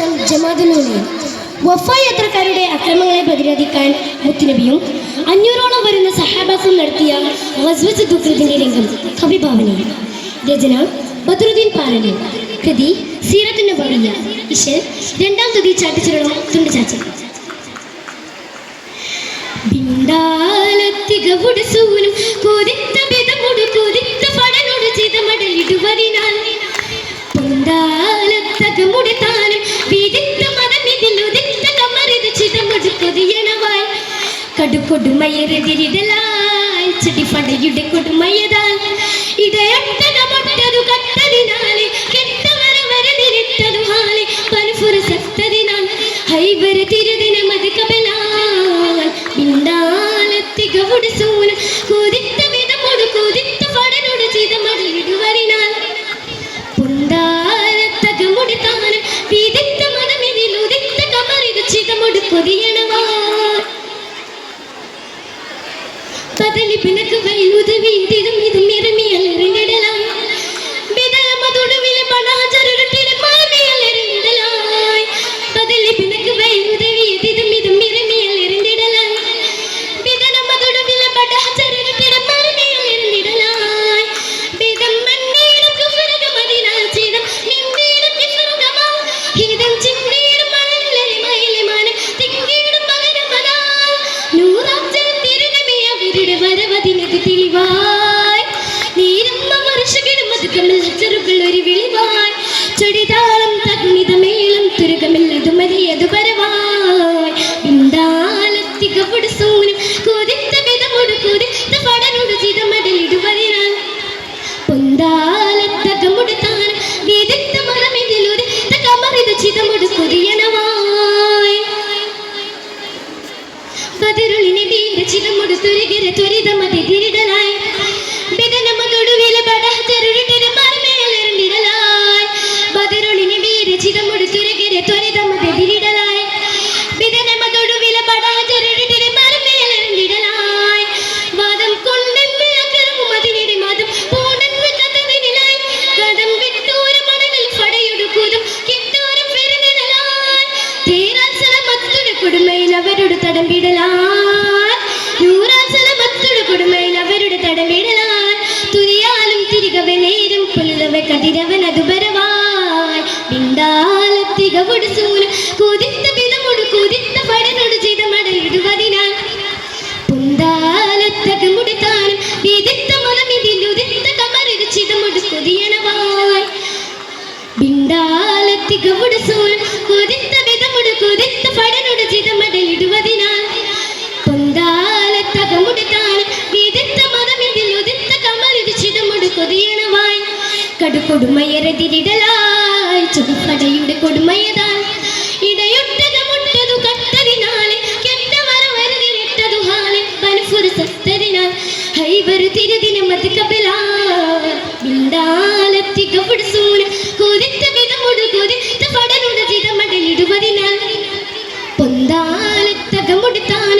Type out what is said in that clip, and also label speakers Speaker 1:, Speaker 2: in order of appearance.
Speaker 1: വർഷം ജമാഅത്തിനുള്ളിൽ. വഫ യാത്രക്കാരുടെ അക്രമങ്ങളെ പ്രതിരോധിക്കാൻ മുത്തുനബിയും അഞ്ഞൂറോളം വരുന്ന സഹാബാസും നടത്തിയ വസ്വസ് രംഗം കവിഭാവനയിൽ രചന ബദ്രുദ്ദീൻ പാലനി. കൃതി സീറത്തിന്റെ നബവിയ ഇശൽ രണ്ടാം തുതി ചാട്ടിച്ചിരണം തുണ്ട് ചാച്ചി ബിണ്ടാലത്തികവുട് സൂനും കൊതിത്ത ബിതമുട് കൊതിത്ത പടനോട് പൊന്താലത്തകമുടി കടുകൊടുമയരെതിരിടലായി ചെടി പടയുടെ കൊടുമയതാൽ ഇടയൊട്ടകമൊട്ടതു കത്തതിനാലെ കെട്ടവര വരതിരിട്ടതു ഹാലെ പനുഫുര സത്തതിനാൽ ഹൈവര തിരുദിനമത് കപലാൽ ബിണ്ടാലത്തികവുട് സൂനും കൊതിത്ത വിധമൊട് കൊതിത്ത പടനോട് ചിതമടലിടുവരിനാൽ പുണ്ടാരത്തകമുടി താനും വിദിത്ത മതമിതിൽ ഉദിത്ത കമറിത് ചിതമുട് കൊതിയണവാ പതലി പിണക്ക് വൈലുദവി ഇതിലും ഇതും. ബദറുളിനെ വീണ്ട ചിതമുട് തുരുകിര ത്വരിതമതി തിരിടലായി ബദനമതൊടുവിലെ ബടഹതരുടിട മറമേലെറിഞ്ഞിടലായി പുലവെ കതിരവൻ അത് പരവായി മിണ്ടാലത്തികവുട് സൂനം കുതിത്ത വിധമുട് കുതിത്ത പടനോട് ചെയ്ത മടലിടുവതിനാൽ. പുന്താലത്തകമുടി താനും വിദിത്ത മലമിതിലുദിത്ത കമറിത് ചിതമുട് കൊതിയണവായി ബിണ്ടാലത്തികവുട് സൂനം കുതിത്ത കടുകൊടുമയരെതിരിടലായി ചുടുപടയുടെ കൊടുമയതാൽ ഇടയൊട്ടകമുട്ടതു കത്തതിനാലെ കെട്ടവര വരുതിരിട്ടതു ഹാലെ പനഫുര സത്തതിനാൽ ഹൈവരു തിരുദിനം അത് കപിലാലത്തികവുട് സൂന കൊതിത്ത വിധമുട് കൊതിത്ത പടനുട ചിതമടലിടുവതിനാൽ. പൊന്താലത്തകമുട് താൻ